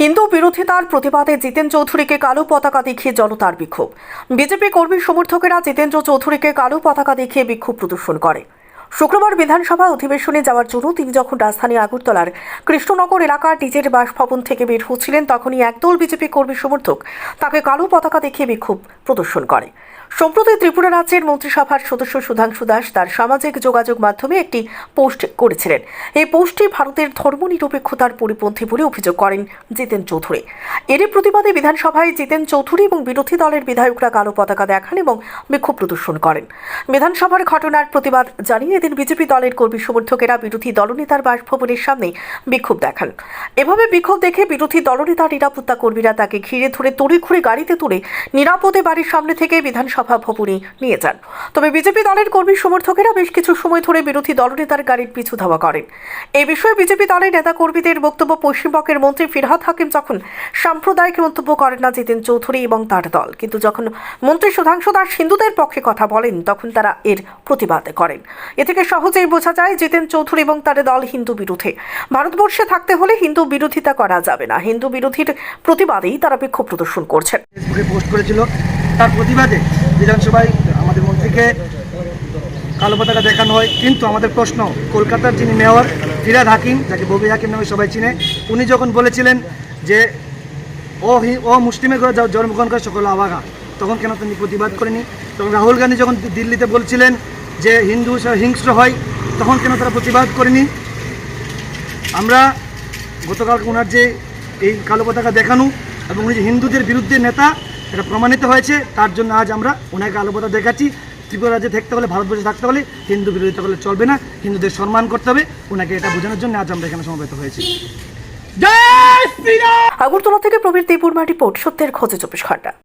হিন্দু বিরোধিতার প্রতিবাদে জিতেন চৌধুরীকে কালো পতাকা দেখিয়ে জনতার বিক্ষোভ। বিজেপি কর্মী সমর্থকেরা জিতেন্দ্র চৌধুরীকে কালো পতাকা দেখিয়ে বিক্ষোভ প্রদর্শন করে। শুক্রবার বিধানসভা অধিবেশনে যাওয়ার জন্য তিনি যখন রাজধানী আগরতলার কৃষ্ণনগর এলাকার নিজের বাসভবন থেকে বের হচ্ছিলেন, তখনই একদল বিজেপি কর্মী সমর্থক তাকে কালো পতাকা দেখিয়ে বিক্ষোভ প্রদর্শন করে। সম্প্রতি ত্রিপুরা রাজ্যের মন্ত্রিসভার সদস্য সুধাংশু দাস তার সামাজিক যোগাযোগ মাধ্যমে একটি পোস্ট করেছিলেন। এই পোস্টটি ভারতের ধর্মনিরপেক্ষতার পরিপন্থী বলে অভিযোগ করেন জিতেন চৌধুরী। এরই প্রতিবাদে বিধানসভায় জিতেন চৌধুরী এবং বিরোধী দলের বিধায়করা কালো পতাকা দেখান এবং বিক্ষোভ প্রদর্শন করেন। বিধানসভার ঘটনার প্রতিবাদ জানিয়ে এদিন বিজেপি দলের কর্মী সমর্থকেরা বিরোধী দলনেতার বাসভবনের সামনে বিক্ষোভ দেখান। এভাবে বিক্ষোভ দেখে বিরোধী দলনেতার নিরাপত্তা কর্মীরা তাকে ঘিরে ধরে তড়িঘড়ি গাড়িতে তুলে নিরাপদে বাড়ির সামনে থেকে বিধানসভা ভবনে নিয়ে যান। তবে বিজেপি দলের কর্মী সমর্থকেরা বেশ কিছু সময় ধরে বিরোধী দলনেতার গাড়ির পিছু ধাওয়া করেন। এই বিষয়ে বিজেপি দলের নেতা কর্মীদের বক্তব্য পশ্চিমবঙ্গের মন্ত্রী ফিরহাদ হাকিম যখন সাম্প্রদায়িক মন্তব্য করেন না জিতেন চৌধুরী এবং তার দল, কিন্তু যখন মন্ত্রী সুধাংশু দাস হিন্দুদের পক্ষে কথা বলেন, তখন তারা এর প্রতিবাদ করেন। এ থেকে সহজেই বোঝা যায় জিতেন চৌধুরী এবং তার দল হিন্দু বিরোধী। ভারতবর্ষে থাকতে হলে হিন্দু বিরোধিতা করা যাবে না। হিন্দু বিরোধীর প্রতিবাদেই তারা বিক্ষোভ প্রদর্শন করছেন পোস্ট করেছিল, তার প্রতিবাদে বিধানসভায় আমাদের মন্ত্রীকে কালো পতাকা দেখানো হয়। কিন্তু আমাদের প্রশ্ন, কলকাতার যিনি মেয়র, ফিরাদ হাকিম, যাকে ববি হাকিম নামে সবাই চিনে, উনি যখন বলেছিলেন যে ও ও মুসলিমের ঘরে জন্মগ্রহণ করে সকল আবাগা, তখন কেন তিনি প্রতিবাদ করেনি তখন রাহুল গান্ধী যখন দিল্লিতে বলছিলেন যে হিন্দু হিংস্র হয় তখন কেন তারা প্রতিবাদ করেনি? আমরা গতকাল ওনার যে এই কালো পতাকা দেখানো এবং উনি যে হিন্দুদের বিরুদ্ধে নেতা এটা প্রমাণিত হয়েছে। তার জন্য আজ আমরা ওনাকে কালো পতাকা দেখাচ্ছি। ত্রিপুরা রাজ্যে থাকতে হলে ভারতবর্ষে থাকতে হলে হিন্দু বিরোধিতা করলে চলবে না। হিন্দুদের সম্মান করতে হবে। ওনাকে এটা বোঝানোর জন্য আজ আমরা এখানে সমবেত হয়েছি। আগরতলা থেকে প্রবীর দেবুর মাটি পোর্ট সত্যের খোঁজে চব্বিশ ঘণ্টা।